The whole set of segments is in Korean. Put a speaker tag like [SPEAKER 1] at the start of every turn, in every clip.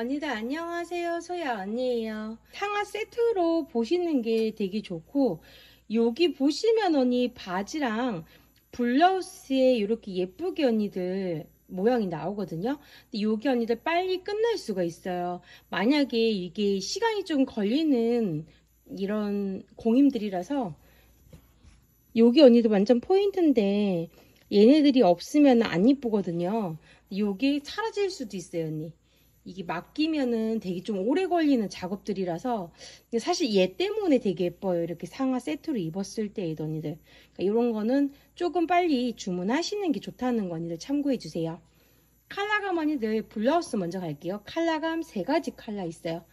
[SPEAKER 1] 언니들 안녕하세요. 소야 언니예요. 상하 세트로 보시는 게 되게 좋고 여기 보시면 언니 바지랑 블라우스에 이렇게 예쁘게 언니들 모양이 나오거든요. 근데 여기 언니들 빨리 끝날 수가 있어요. 만약에 이게 시간이 좀 걸리는 이런 공임들이라서 여기 언니들 완전 포인트인데 얘네들이 없으면 안 이쁘거든요. 여기 사라질 수도 있어요, 언니. 이게 맡기면은 되게 좀 오래 걸리는 작업들이라서 사실 얘 때문에 되게 예뻐요. 이렇게 상하 세트로 입었을 때 언니들. 그러니까 이런 거는 조금 빨리 주문하시는 게 좋다는 거 언니들 참고해 주세요. 칼라감 언니들 블라우스 먼저 갈게요. 칼라감 세 가지 칼라 있어요.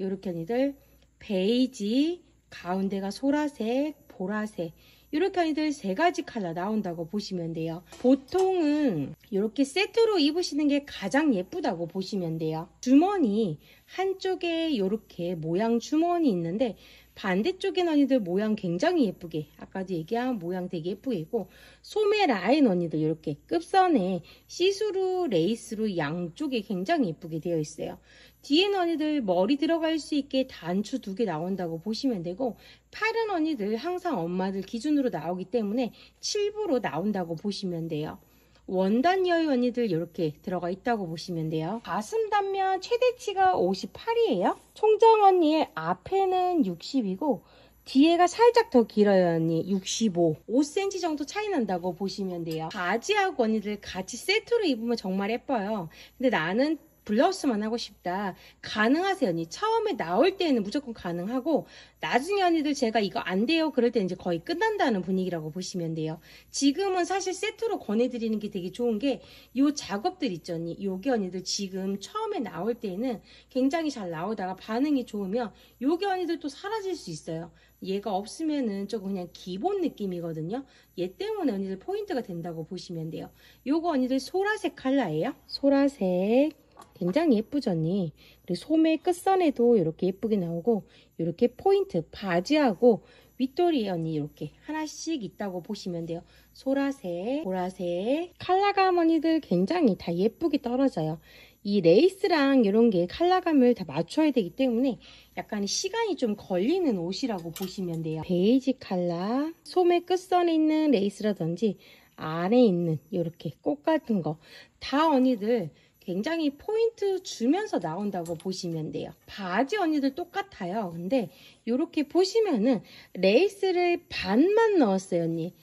[SPEAKER 1] 요렇게 언니들 베이지, 가운데가 소라색, 보라색 이렇게 언니들 세 가지 칼라 나온다고 보시면 돼요. 보통은 이렇게 세트로 입으시는 게 가장 예쁘다고 보시면 돼요. 주머니 한쪽에 이렇게 모양 주머니 있는데 반대쪽엔 언니들 모양 굉장히 예쁘게 아까도 얘기한 모양 되게 예쁘게 있고 소매 라인 언니들 이렇게 끝선에 시스루 레이스로 양쪽에 굉장히 예쁘게 되어 있어요. 뒤에는 언니들 머리 들어갈 수 있게 단추 두 개 나온다고 보시면 되고 팔은 언니들 항상 엄마들 기준으로 나오기 때문에 7부로 나온다고 보시면 돼요. 원단 여유 언니들 이렇게 들어가 있다고 보시면 돼요. 가슴 단면 최대치가 58이에요. 총장 언니의 앞에는 60이고 뒤에가 살짝 더 길어요 언니 65 5cm 정도 차이 난다고 보시면 돼요 바지하고 언니들 같이 세트로 입으면 정말 예뻐요 근데 나는 블라우스만 하고 싶다. 가능하세요, 언니. 처음에 나올 때는 무조건 가능하고, 나중에 언니들 제가 이거 안 돼요. 그럴 때 이제 거의 끝난다는 분위기라고 보시면 돼요. 지금은 사실 세트로 권해드리는 게 되게 좋은 게, 요 작업들 있죠, 언니. 요게 언니들 지금 처음에 나올 때는 굉장히 잘 나오다가 반응이 좋으면, 요게 언니들 또 사라질 수 있어요. 얘가 없으면은 조금 그냥 기본 느낌이거든요. 얘 때문에 언니들 포인트가 된다고 보시면 돼요. 요거 언니들 소라색 컬러예요. 소라색. 굉장히 예쁘죠 언니? 그리고 소매 끝선에도 이렇게 예쁘게 나오고 이렇게 포인트 바지하고 윗도리에 언니 이렇게 하나씩 있다고 보시면 돼요. 소라색 보라색. 칼라감 언니들 굉장히 다 예쁘게 떨어져요. 이 레이스랑 이런 게 칼라감을 다 맞춰야 되기 때문에 약간 시간이 좀 걸리는 옷이라고 보시면 돼요. 베이지 칼라 소매 끝선에 있는 레이스라든지 안에 있는 이렇게 꽃 같은 거 다 언니들 굉장히 포인트 주면서 나온다고 보시면 돼요. 바지 언니들 똑같아요. 근데 이렇게 보시면은 레이스를 반만 넣었어요, 언니.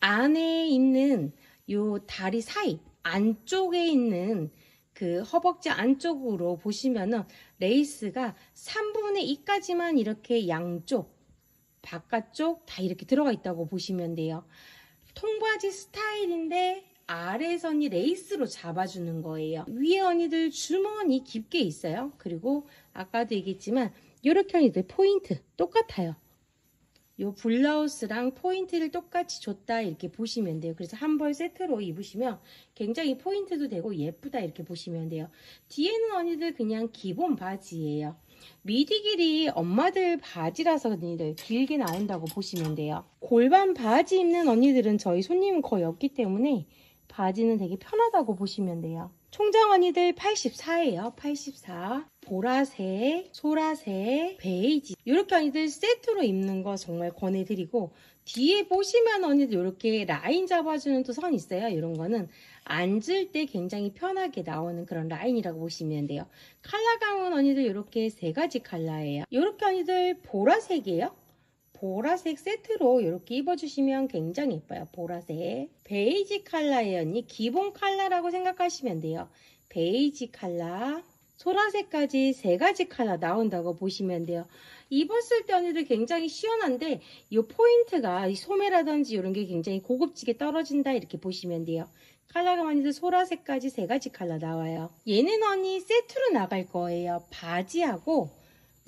[SPEAKER 1] 안에 있는 요 다리 사이 안쪽에 있는 그 허벅지 안쪽으로 보시면은 레이스가 3분의 2까지만 이렇게 양쪽 바깥쪽 다 이렇게 들어가 있다고 보시면 돼요. 통바지 스타일인데 아래 선이 레이스로 잡아주는 거예요. 위에 언니들 주머니 깊게 있어요. 그리고 아까도 얘기했지만 이렇게 언니들 포인트 똑같아요. 요 블라우스랑 포인트를 똑같이 줬다 이렇게 보시면 돼요. 그래서 한 벌 세트로 입으시면 굉장히 포인트도 되고 예쁘다 이렇게 보시면 돼요. 뒤에는 언니들 그냥 기본 바지예요. 미디 길이 엄마들 바지라서 언니들 길게 나온다고 보시면 돼요. 골반 바지 입는 언니들은 저희 손님은 거의 없기 때문에 바지는 되게 편하다고 보시면 돼요. 총장 언니들 84예요. 84. 보라색, 소라색, 베이지 이렇게 언니들 세트로 입는 거 정말 권해드리고 뒤에 보시면 언니들 이렇게 라인 잡아주는 또 선 있어요. 이런 거는 앉을 때 굉장히 편하게 나오는 그런 라인이라고 보시면 돼요. 칼라감은 언니들 이렇게 세 가지 칼라예요. 이렇게 언니들 보라색이에요. 보라색 세트로 이렇게 입어주시면 굉장히 예뻐요. 보라색. 베이지 언니 기본 컬러라고 생각하시면 돼요. 베이지 컬러. 소라색까지 세 가지 컬러 나온다고 보시면 돼요. 입었을 때 언니들 굉장히 시원한데 이 포인트가 이 소매라든지 이런 게 굉장히 고급지게 떨어진다 이렇게 보시면 돼요. 컬러가 언니들 소라색까지 세 가지 컬러 나와요. 얘는 언니 세트로 나갈 거예요. 바지하고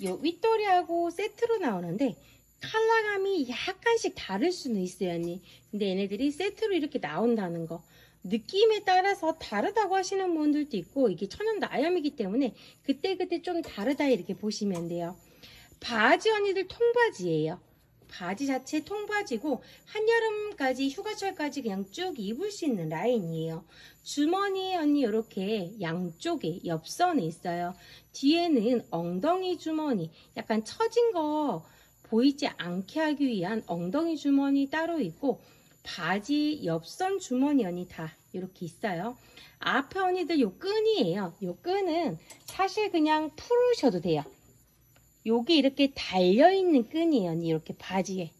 [SPEAKER 1] 요 윗도리하고 세트로 나오는데 컬러감이 약간씩 다를 수는 있어요 언니. 근데 얘네들이 세트로 이렇게 나온다는 거. 느낌에 따라서 다르다고 하시는 분들도 있고 이게 천연 나염이기 때문에 그때그때 좀 다르다 이렇게 보시면 돼요. 바지 언니들 통바지예요. 바지 자체 통바지고 한여름까지 휴가철까지 그냥 쭉 입을 수 있는 라인이에요. 주머니에 언니 이렇게 양쪽에 옆선에 있어요. 뒤에는 엉덩이 주머니. 약간 처진 거 보이지 않게 하기 위한 엉덩이 주머니 따로 있고 바지 옆선 주머니 언니 다 이렇게 있어요. 앞에 언니들 요 끈이에요. 요 끈은 사실 그냥 풀으셔도 돼요. 요게 이렇게 달려있는 끈이에요. 언니 이렇게 바지에.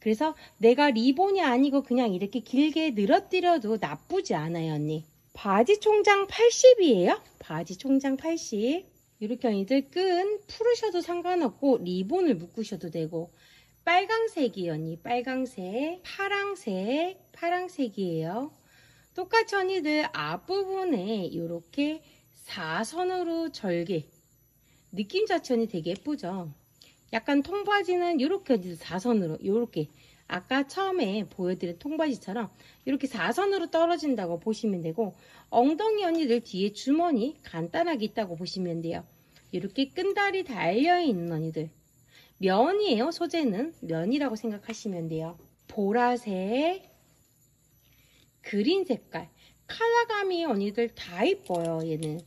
[SPEAKER 1] 그래서 내가 리본이 아니고 그냥 이렇게 길게 늘어뜨려도 나쁘지 않아요. 언니. 바지 총장 80이에요. 바지 총장 80. 이렇게 언니들 끈 풀으셔도 상관없고 리본을 묶으셔도 되고 빨강색이에요. 언니. 빨강색, 파랑색, 파랑색이에요. 똑같이 언니들 앞부분에 이렇게 사선으로 절개 느낌 자체는 되게 예쁘죠 약간 통바지는 이렇게 언니들 사선으로 이렇게 아까 처음에 보여드린 통바지처럼 이렇게 사선으로 떨어진다고 보시면 되고 엉덩이 언니들 뒤에 주머니 간단하게 있다고 보시면 돼요. 이렇게 끈다리 달려있는 언니들. 면이에요 소재는. 면이라고 생각하시면 돼요. 보라색 그린 색깔. 컬러감이 언니들 다 이뻐요 얘는.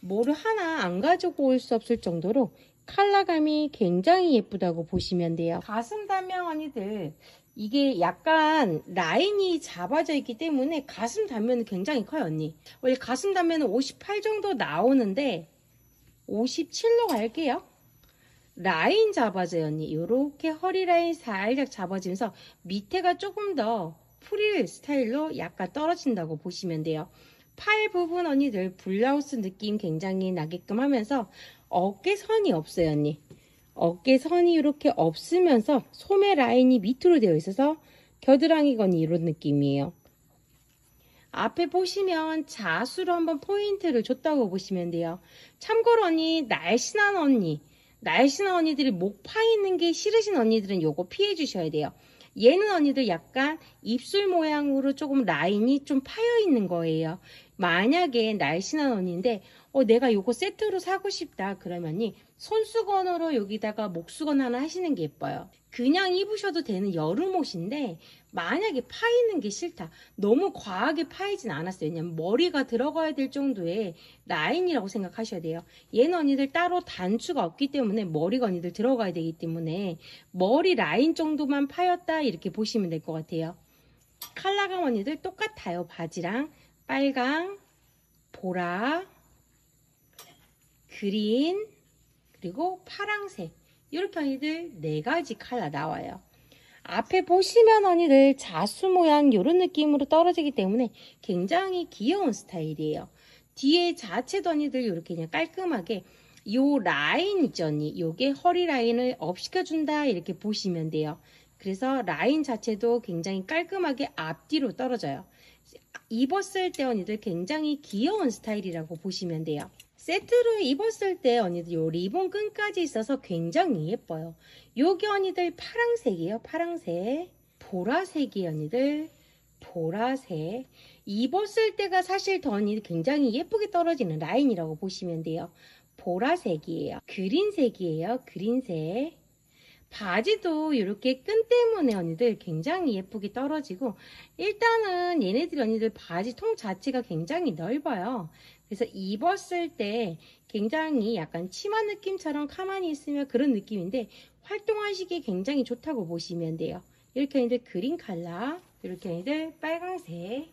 [SPEAKER 1] 뭐를 하나 안 가지고 올 수 없을 정도로 컬러감이 굉장히 예쁘다고 보시면 돼요. 가슴 단면 언니들 이게 약간 라인이 잡아져 있기 때문에 가슴 단면은 굉장히 커요 언니. 원래 가슴 단면은 58 정도 나오는데 57로 갈게요. 라인 잡아줘요 언니. 이렇게 허리 라인 살짝 잡아지면서 밑에가 조금 더 프릴 스타일로 약간 떨어진다고 보시면 돼요. 팔 부분 언니들 블라우스 느낌 굉장히 나게끔 하면서 어깨선이 없어요 언니. 어깨선이 이렇게 없으면서 소매 라인이 밑으로 되어 있어서 겨드랑이 건이 이런 느낌이에요. 앞에 보시면 자수로 한번 포인트를 줬다고 보시면 돼요. 참고로 언니 날씬한 언니 날씬한 언니들이 목파 있는 게 싫으신 언니들은 요거 피해 주셔야 돼요. 얘는 언니들 약간 입술 모양으로 조금 라인이 좀 파여 있는 거예요. 만약에 날씬한 언니인데 어, 내가 요거 세트로 사고 싶다 그러면이 손수건으로 여기다가 목수건 하나 하시는 게 예뻐요. 그냥 입으셔도 되는 여름 옷인데 만약에 파이는 게 싫다. 너무 과하게 파이진 않았어요. 왜냐면 머리가 들어가야 될 정도의 라인이라고 생각하셔야 돼요. 얘는 언니들 따로 단추가 없기 때문에 머리가 언니들 들어가야 되기 때문에 머리 라인 정도만 파였다 이렇게 보시면 될 것 같아요. 칼라감 언니들 똑같아요. 바지랑 빨강, 보라, 그린, 그리고 파랑색 이렇게 언니들 네 가지 칼라 나와요. 앞에 보시면 언니들 자수 모양 이런 느낌으로 떨어지기 때문에 굉장히 귀여운 스타일이에요. 뒤에 자체도 언니들 이렇게 그냥 깔끔하게 요 라인 있죠 언니 요게 허리 라인을 업 시켜준다 이렇게 보시면 돼요. 그래서 라인 자체도 굉장히 깔끔하게 앞뒤로 떨어져요. 입었을 때 언니들 굉장히 귀여운 스타일이라고 보시면 돼요. 세트로 입었을 때 언니들 요 리본 끈까지 있어서 굉장히 예뻐요. 요게 언니들 파랑색이에요. 파랑색. 보라색이 언니들. 보라색. 입었을 때가 사실 더 언니 굉장히 예쁘게 떨어지는 라인이라고 보시면 돼요. 보라색이에요. 그린색이에요. 그린색. 바지도 이렇게 끈 때문에 언니들 굉장히 예쁘게 떨어지고 일단은 얘네들 언니들 바지 통 자체가 굉장히 넓어요. 그래서 입었을 때 굉장히 약간 치마 느낌처럼 가만히 있으면 그런 느낌인데 활동하시기에 굉장히 좋다고 보시면 돼요. 이렇게 언니들 그린 칼라 이렇게 언니들 빨강색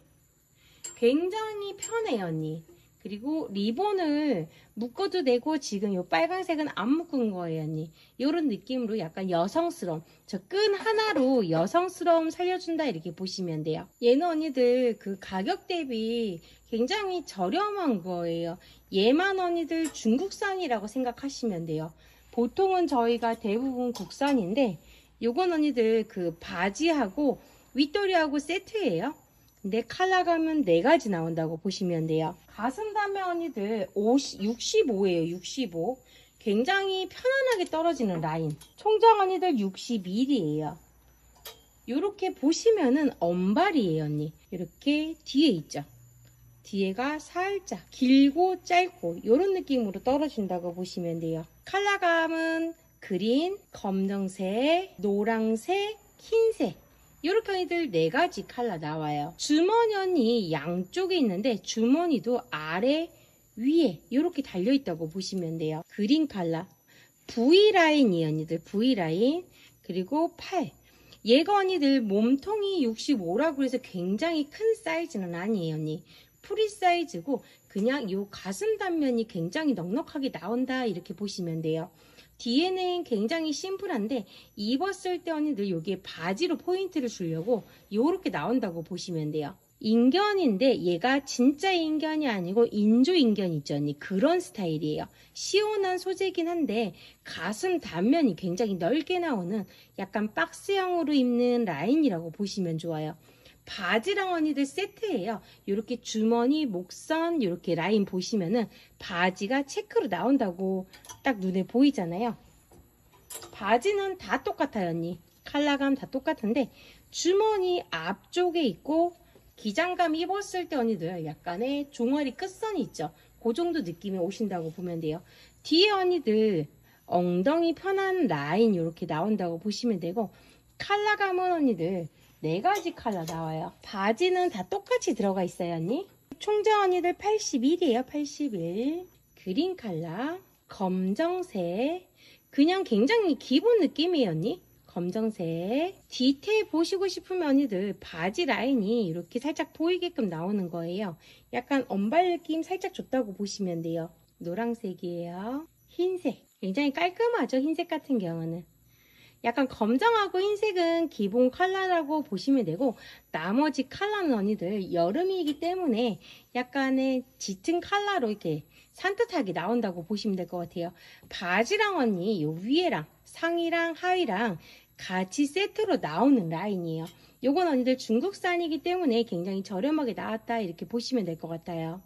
[SPEAKER 1] 굉장히 편해요 언니. 그리고 리본을 묶어도 되고 지금 이 빨간색은 안 묶은 거예요 언니. 이런 느낌으로 약간 여성스러움. 저 끈 하나로 여성스러움 살려준다 이렇게 보시면 돼요. 얘는 언니들 그 가격 대비 굉장히 저렴한 거예요. 얘만 언니들 중국산이라고 생각하시면 돼요. 보통은 저희가 대부분 국산인데 요건 언니들 그 바지하고 윗도리하고 세트예요 근데 컬러감은 네 가지 나온다고 보시면 돼요. 가슴 담에 언니들 50, 65예요. 65. 굉장히 편안하게 떨어지는 라인. 총장 언니들 61이에요. 이렇게 보시면은 엄발이에요, 언니. 이렇게 뒤에 있죠. 뒤에가 살짝 길고 짧고 이런 느낌으로 떨어진다고 보시면 돼요. 컬러감은 그린, 검정색, 노랑색, 흰색. 이렇게 언니들 네 가지 컬러 나와요. 주머니 양쪽에 있는데 주머니도 아래, 위에 이렇게 달려 있다고 보시면 돼요. 그린 컬러. V라인이 언니들 V라인. 그리고 팔. 얘가 언니들 몸통이 65라고 해서 굉장히 큰 사이즈는 아니에요 언니. 프리 사이즈고 그냥 요 가슴 단면이 굉장히 넉넉하게 나온다 이렇게 보시면 돼요. 뒤에는 굉장히 심플한데 입었을 때 언니들 여기에 바지로 포인트를 주려고 요렇게 나온다고 보시면 돼요. 인견인데 얘가 진짜 인견이 아니고 인조 인견 있죠 언니 그런 스타일이에요. 시원한 소재긴 한데 가슴 단면이 굉장히 넓게 나오는 약간 박스형으로 입는 라인이라고 보시면 좋아요. 바지랑 언니들 세트예요. 이렇게 주머니, 목선 이렇게 라인 보시면은 바지가 체크로 나온다고 딱 눈에 보이잖아요. 바지는 다 똑같아요, 언니. 컬러감 다 똑같은데 주머니 앞쪽에 있고 기장감 입었을 때 언니들 약간의 종아리 끝선이 있죠. 그 정도 느낌이 오신다고 보면 돼요. 뒤에 언니들 엉덩이 편한 라인 이렇게 나온다고 보시면 되고 컬러감은 언니들 네 가지 컬러 나와요. 바지는 다 똑같이 들어가 있어요, 언니. 총장 언니들 81이에요, 81. 그린 컬러, 검정색. 그냥 굉장히 기본 느낌이에요, 언니. 검정색. 디테일 보시고 싶으면 언니들 바지 라인이 이렇게 살짝 보이게끔 나오는 거예요. 약간 언발 느낌 살짝 줬다고 보시면 돼요. 노란색이에요. 흰색. 굉장히 깔끔하죠, 흰색 같은 경우는. 약간 검정하고 흰색은 기본 컬러라고 보시면 되고 나머지 컬러는 언니들 여름이기 때문에 약간의 짙은 컬러로 이렇게 산뜻하게 나온다고 보시면 될 것 같아요. 바지랑 언니 요 위에랑 상의랑 하의랑 같이 세트로 나오는 라인이에요. 요건 언니들 중국산이기 때문에 굉장히 저렴하게 나왔다 이렇게 보시면 될 것 같아요.